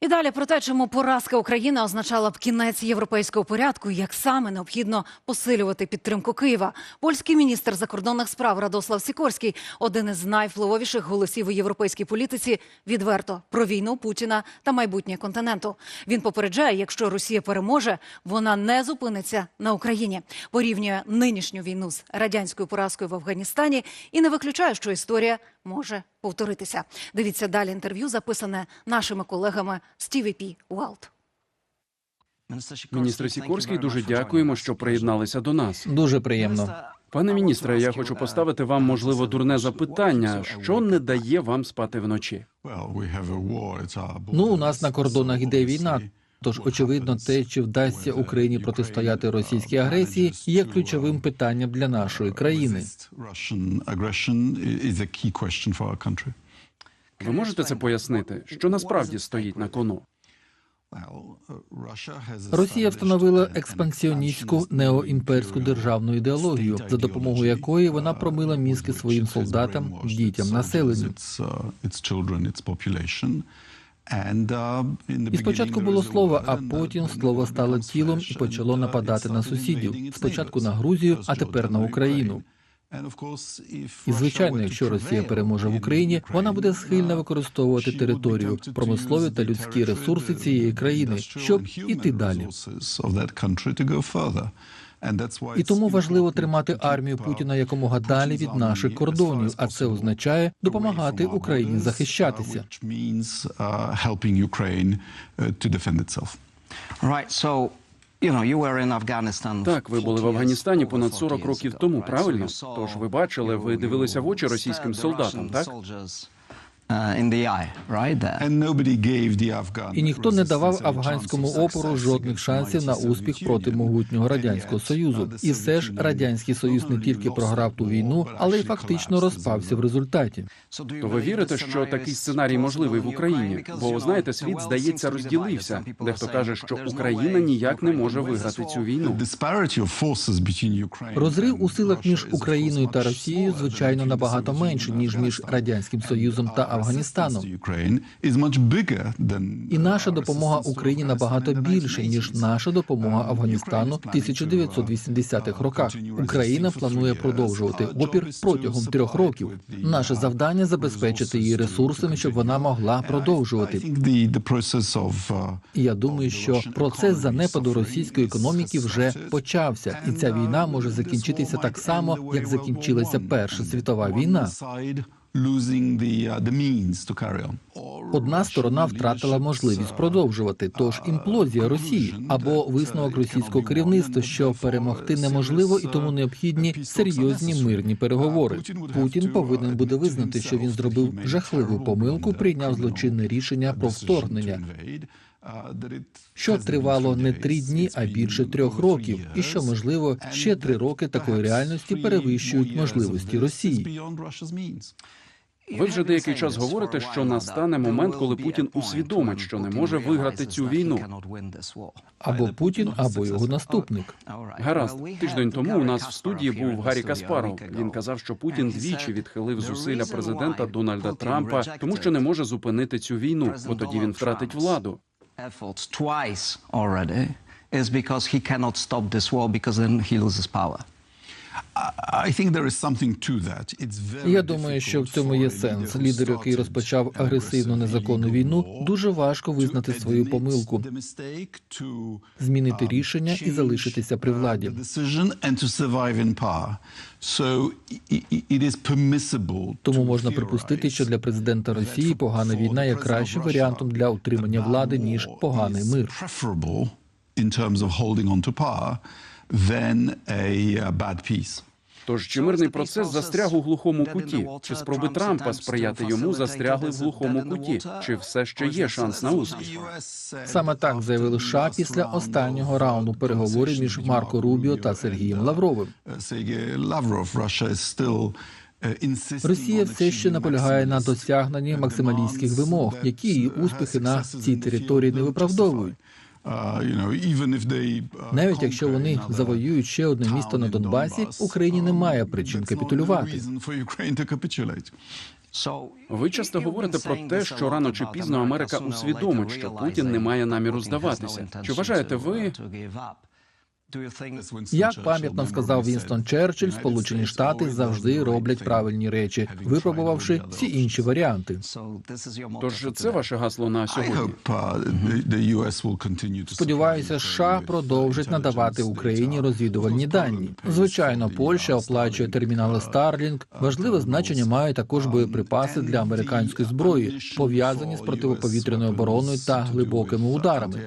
І далі про те, чому поразка України означала б кінець європейського порядку, як саме необхідно посилювати підтримку Києва. Польський міністр закордонних справ Радослав Сікорський, один із найвпливовіших голосів у європейській політиці, відверто про війну Путіна та майбутнє континенту. Він попереджає, якщо Росія переможе, вона не зупиниться на Україні. Порівнює нинішню війну з радянською поразкою в Афганістані і не виключає, що історія може повторитися. Дивіться далі інтерв'ю, записане нашими колегами з TVP World. Міністре Сікорський, дуже дякуємо, що приєдналися до нас. Дуже приємно. Пане міністре, я хочу поставити вам можливо дурне запитання, що не дає вам спати вночі. Ну, у нас на кордонах іде війна. Тож, очевидно, те, чи вдасться Україні протистояти російській агресії, є ключовим питанням для нашої країни. Ви можете це пояснити, що насправді стоїть на кону? Росія встановила експансіоністську неоімперську державну ідеологію, за допомогою якої вона промила мізки своїм солдатам, дітям, населенню. І спочатку було слово, а потім слово стало тілом і почало нападати на сусідів. Спочатку на Грузію, а тепер на Україну. І звичайно, якщо Росія переможе в Україні, вона буде схильна використовувати територію, промислові та людські ресурси цієї країни, щоб іти далі. І тому важливо тримати армію Путіна якомога далі від наших кордонів, а це означає допомагати Україні захищатися. Right, so. Так, ви були в Афганістані понад 40 років тому, правильно? Тож ви бачили, ви дивилися в очі російським солдатам, так? І ніхто не давав афганському опору жодних шансів на успіх проти могутнього радянського союзу. І все ж радянський союз не тільки програв ту війну, але й фактично розпався в результаті. То ви вірите, що такий сценарій можливий в Україні? Бо знаєте, світ здається розділився. Дехто каже, що Україна ніяк не може виграти цю війну. Розрив у силах між Україною та Росією, звичайно, набагато менше ніж між радянським союзом та Афганістаном. І наша допомога Україні набагато більше ніж наша допомога Афганістану в 1980-х роках. Україна планує продовжувати опір протягом трьох років. Наше завдання забезпечити її ресурсами, щоб вона могла продовжувати. Я думаю, що процес занепаду російської економіки вже почався, і ця війна може закінчитися так само, як закінчилася Перша світова війна. Одна сторона втратила можливість продовжувати. Тож імплозія Росії або висновок російського керівництва, що перемогти неможливо, і тому необхідні серйозні мирні переговори. Путін повинен буде визнати, що він зробив жахливу помилку, прийняв злочинне рішення про вторгнення. Що тривало не три дні, а більше трьох років, і що можливо ще три роки такої реальності перевищують можливості Росії. Ви вже деякий час говорите, що настане момент, коли Путін усвідомить, що не може виграти цю війну. Або Путін, або його наступник. Гаразд, тиждень тому у нас в студії був Гаррі Каспаров. Він казав, що Путін двічі відхилив зусилля президента Дональда Трампа, тому що не може зупинити цю війну, бо тоді він втратить владу. Efforts twice already is because he cannot stop this war because then he loses power. Я думаю, що в цьому є сенс. Лідер, який розпочав агресивну незаконну війну, дуже важко визнати свою помилку, змінити рішення і залишитися при владі. Тому можна припустити, що для президента Росії погана війна є кращим варіантом для утримання влади ніж поганий мир. Than a uh, bad peace. Тож чи мирний процес застряг у глухому куті? Чи спроби Трампа сприяти йому застрягли в глухому куті? Чи все ще є шанс на успіх? Саме так заявили США після останнього раунду переговорів між Марко Рубіо та Сергієм Лавровим. Росія все ще наполягає на досягненні максималістських вимог, які її успіхи на цій території не виправдовують. Навіть якщо вони завоюють ще одне місто на Донбасі, Україні немає причин капітулювати. Ви часто говорите про те, що рано чи пізно Америка усвідомить, що Путін не має наміру здаватися. Чи вважаєте ви, Як пам'ятно сказав Вінстон Черчилль, Сполучені Штати завжди роблять правильні речі, випробувавши всі інші варіанти. тож це ваше гасло на сьогодні? uh, Сподіваюся, США продовжать надавати Україні розвідувальні дані. Звичайно, Польща оплачує термінали Starlink. Важливе значення мають також боєприпаси для американської зброї, пов'язані з протиповітряною обороною та глибокими ударами.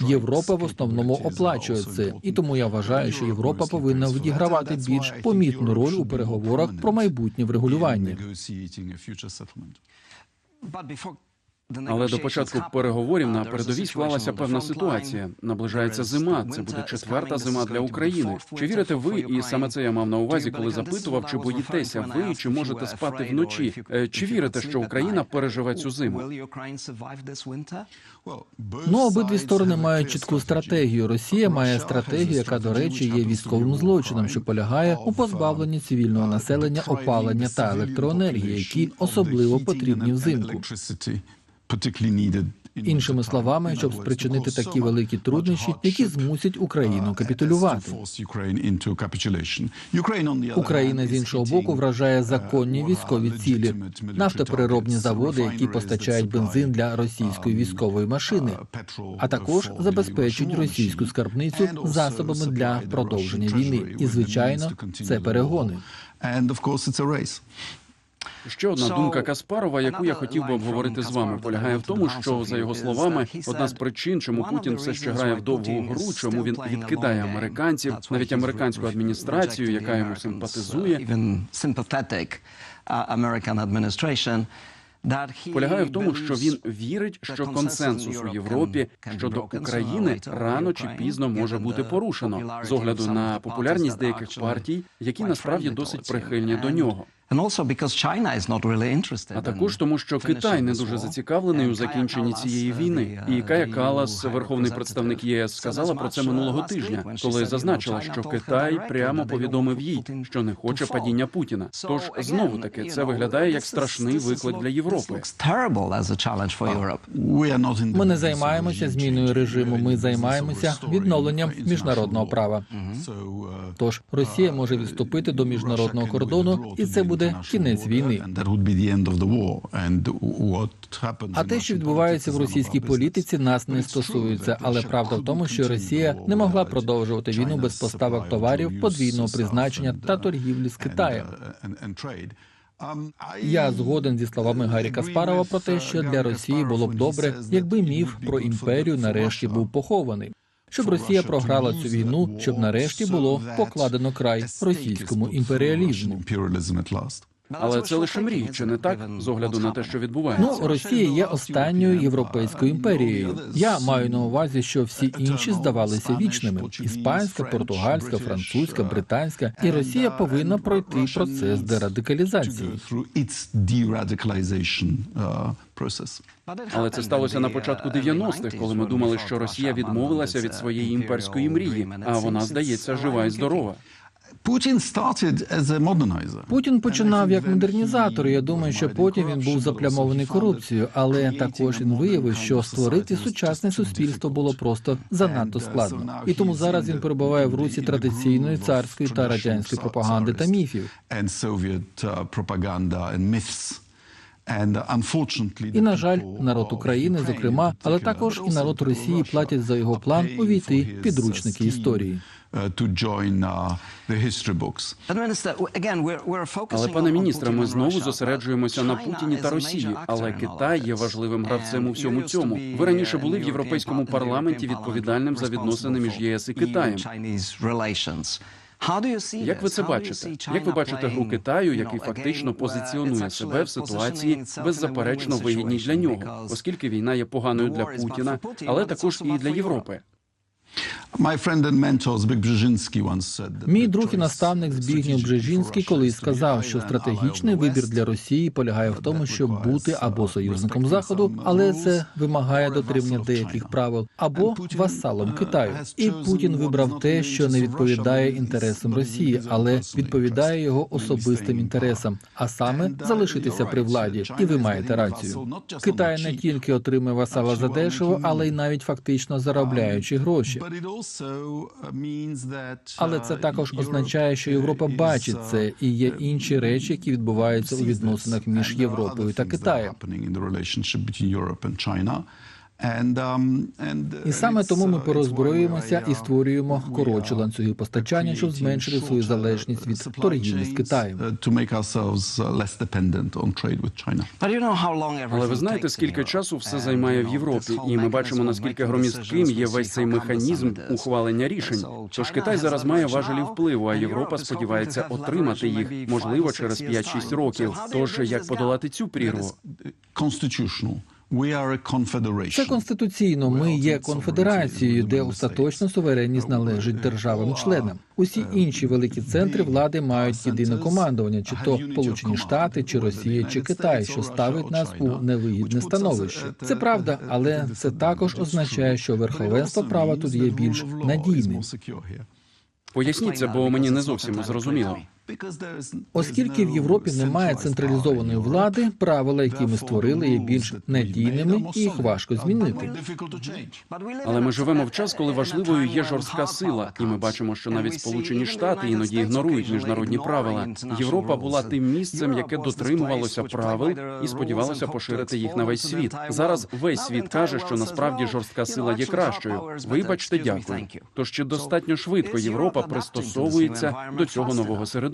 Європа в основному оплачує це, і тому я вважаю, що Європа повинна відігравати більш помітну роль у переговорах про майбутнє врегулювання. Але до початку переговорів на передовій склалася певна ситуація. Наближається зима. Це буде четверта зима для України. Чи вірите ви? І саме це я мав на увазі, коли запитував, чи боїтеся ви, чи можете спати вночі? Е, Чи вірите, що Україна переживе цю зиму? Ну, обидві сторони мають чітку стратегію. Росія має стратегію, яка, до речі, є військовим злочином, що полягає у позбавленні цивільного населення опалення та електроенергії, які особливо потрібні взимку. Іншими словами, щоб спричинити такі великі труднощі, які змусять Україну капітулювати. Україна з іншого боку вражає законні військові цілі, нафтопереробні заводи, які постачають бензин для російської військової машини, а також забезпечують російську скарбницю засобами для продовження війни. І звичайно, це перегони. Ще одна думка Каспарова, яку я хотів би обговорити з вами, полягає в тому, що за його словами, одна з причин, чому Путін все ще грає в довгу гру, чому він відкидає американців, навіть американську адміністрацію, яка йому симпатизує, полягає в тому, що він вірить, що консенсус у Європі щодо України рано чи пізно може бути порушено з огляду на популярність деяких партій, які насправді досить прихильні до нього. А також тому, що Китай не дуже зацікавлений у закінченні цієї війни. І Кая Калас, верховний представник ЄС, сказала про це минулого тижня, коли зазначила, що Китай прямо повідомив їй, що не хоче падіння Путіна. Тож знову таки це виглядає як страшний виклик для Європи. Ми не займаємося зміною режиму. Ми займаємося відновленням міжнародного права. Тож Росія може відступити до міжнародного кордону, і це буде кінець війни. А те, що відбувається в російській політиці, нас не стосується. Але правда в тому, що Росія не могла продовжувати війну без поставок товарів подвійного призначення та торгівлі з Китаєм. Я згоден зі словами Гаррі Каспарова про те, що для Росії було б добре, якби міф про імперію нарешті був похований. Щоб Росія програла цю війну, щоб нарешті було покладено край російському імперіалізму. Але це лише мрії, чи не так? З огляду на те, що відбувається. Ну, Росія є останньою європейською імперією. Я маю на увазі, що всі інші здавалися вічними: іспанська, португальська, французька, британська, і Росія повинна пройти процес дерадикалізації. Але це сталося на початку 90-х, коли ми думали, що Росія відмовилася від своєї імперської мрії, а вона здається жива і здорова. Путін починав як модернізатор. і Я думаю, що потім він був заплямований корупцією, але також він виявив, що створити сучасне суспільство було просто занадто складно. І тому зараз він перебуває в русі традиційної царської та радянської пропаганди та міфів. І на жаль, народ України, зокрема, але також і народ Росії платять за його план увійти в підручники історії. Але пане міністре, ми знову зосереджуємося на Путіні та Росії. Але Китай є важливим гравцем у всьому цьому. Ви раніше були в європейському парламенті відповідальним за відносини між ЄС і Китаєм. Як ви це бачите? Як ви бачите гру Китаю, який фактично позиціонує себе в ситуації беззаперечно вигідній для нього, оскільки війна є поганою для Путіна, але також і для Європи? Мій друг і наставник Збігнєв Бжежінський Russia колись сказав, що стратегічний вибір для Росії полягає в тому, щоб бути або союзником Заходу, але це вимагає дотримання деяких правил, або васалом Китаю. І Путін вибрав те, що не відповідає інтересам Росії, але відповідає його особистим інтересам, а саме залишитися при владі. І ви маєте рацію. Китай не тільки отримує васала за дешево, але й навіть фактично заробляючи гроші. Uh, Але uh, це також означає, що Європа бачить uh, це, і є інші речі, які відбуваються у відносинах між Європою та Китаєм. Um, uh, І саме тому ми uh, why, і uh, створюємо коротші ланцюги постачання, щоб зменшити свою залежність від торгівлі з Китаєм. uh, uh, Але ви знаєте, скільки часу все займає в Європі, і ми бачимо наскільки громістким є весь цей механізм ухвалення рішень. Тож Китай зараз має важелі впливу, а Європа сподівається отримати їх, можливо, через six years' 5-6 time. років. Тож як подолати цю прірву? Constitutional. We are a confederation. Це конституційно. Ми є конфедерацією, де остаточна суверенність належить державам-членам. Усі інші великі центри влади мають єдине командування, чи то Сполучені Штати, чи Росія, чи Китай, що ставить нас у невигідне становище. Це правда, але це також означає, що верховенство права тут є більш надійним. Поясніть це, бо мені не зовсім зрозуміло. Оскільки в Європі немає централізованої влади, правила, які ми створили, є більш надійними і їх важко змінити. Але ми живемо в час, коли важливою є жорстка сила, і ми бачимо, що навіть Сполучені Штати іноді ігнорують міжнародні правила. Європа була тим місцем, яке дотримувалося правил і сподівалося поширити їх на весь світ. Зараз весь світ каже, що насправді жорстка сила є кращою. Вибачте, дякую. Тож чи достатньо швидко Європа пристосовується до цього нового середовища?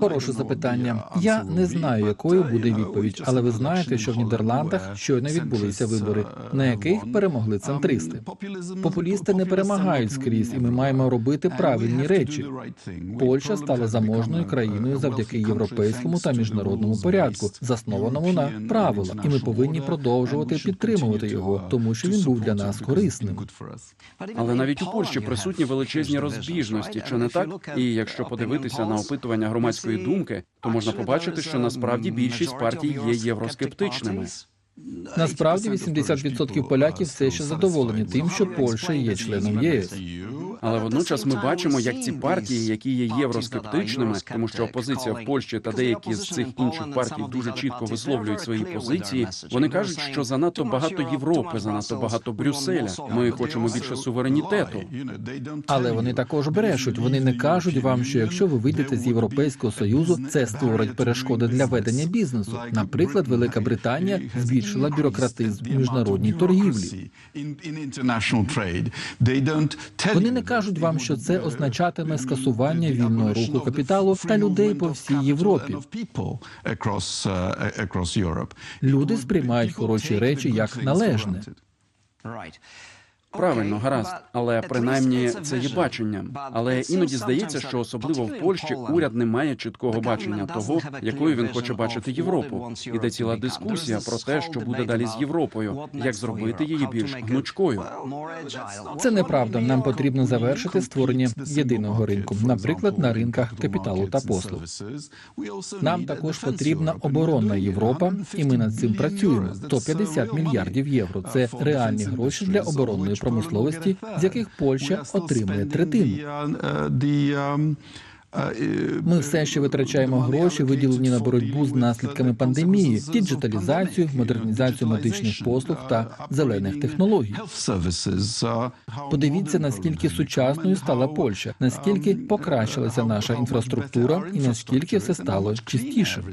Хороше запитання. Я не знаю, якою буде відповідь, але ви знаєте, що в Нідерландах щойно відбулися вибори, на яких перемогли центристи. Популісти не перемагають скрізь, і ми маємо робити правильні речі. Польща стала заможною країною завдяки європейському та міжнародному порядку, заснованому на правилах, і ми повинні продовжувати підтримувати його, тому що він був для нас корисним. Але навіть у Польщі присутні величезні розбіжності, чи не так? І якщо подивитися на опитування громадської думки, то можна побачити, що насправді більшість партій є євроскептичними. Насправді 80% поляків все ще задоволені тим, що Польща є членом ЄС. Але водночас ми бачимо, як ці партії, які є євроскептичними, тому що опозиція в Польщі та деякі з цих інших партій дуже чітко висловлюють свої позиції. Вони кажуть, що занадто багато Європи, занадто багато Брюсселя. Ми хочемо більше суверенітету. Але вони також брешуть. Вони не кажуть вам, що якщо ви вийдете з європейського союзу, це створить перешкоди для ведення бізнесу. Наприклад, Велика Британія збільшила бюрократизм міжнародній торгівлі. Вони не кажуть вам, що це означатиме скасування вільного руху капіталу та людей по всій Європі. Люди сприймають хороші речі як належне. Правильно, гаразд, але принаймні це є баченням. Але іноді здається, що особливо в Польщі уряд не має чіткого бачення того, якою він хоче бачити Європу. Іде ціла дискусія про те, що буде далі з Європою, як зробити її більш гнучкою. Це неправда. Нам потрібно завершити створення єдиного ринку, наприклад, на ринках капіталу та послуг. Нам також потрібна оборонна Європа, і ми над цим працюємо. 150 мільярдів євро. Це реальні гроші для оборонної промисловості, з яких Польща отримує третину. Ми все ще витрачаємо гроші, виділені на боротьбу з наслідками пандемії, діджиталізацію, модернізацію медичних послуг та зелених технологій. Подивіться, наскільки сучасною стала Польща, наскільки покращилася наша інфраструктура, і наскільки все стало чистіше.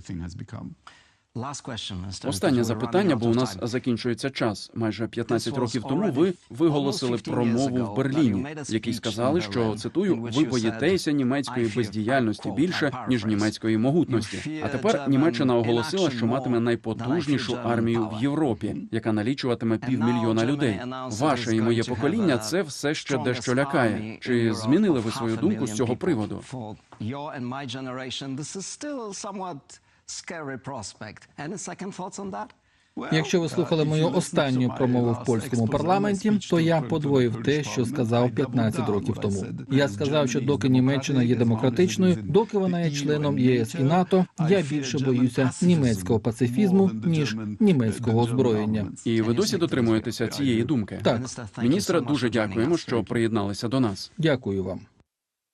Останнє запитання, бо у нас закінчується час. Майже 15 років тому ви виголосили промову в Берліні, в якій сказали, що цитую: ви боїтеся німецької бездіяльності більше ніж німецької могутності. А тепер Німеччина оголосила, що матиме найпотужнішу армію в Європі, яка налічуватиме півмільйона людей. Ваше і моє покоління це все ще дещо лякає. Чи змінили ви свою думку з цього приводу? Scary prospect. Any second thoughts on that? Якщо ви слухали мою останню промову в польському парламенті, то я подвоїв те, що сказав 15 років тому. Я сказав, що доки Німеччина є демократичною, доки вона є членом ЄС і НАТО, я більше боюся німецького пацифізму ніж німецького озброєння. І ви досі дотримуєтеся цієї думки? Так, Міністра, дуже дякуємо, що приєдналися до нас. дякую вам.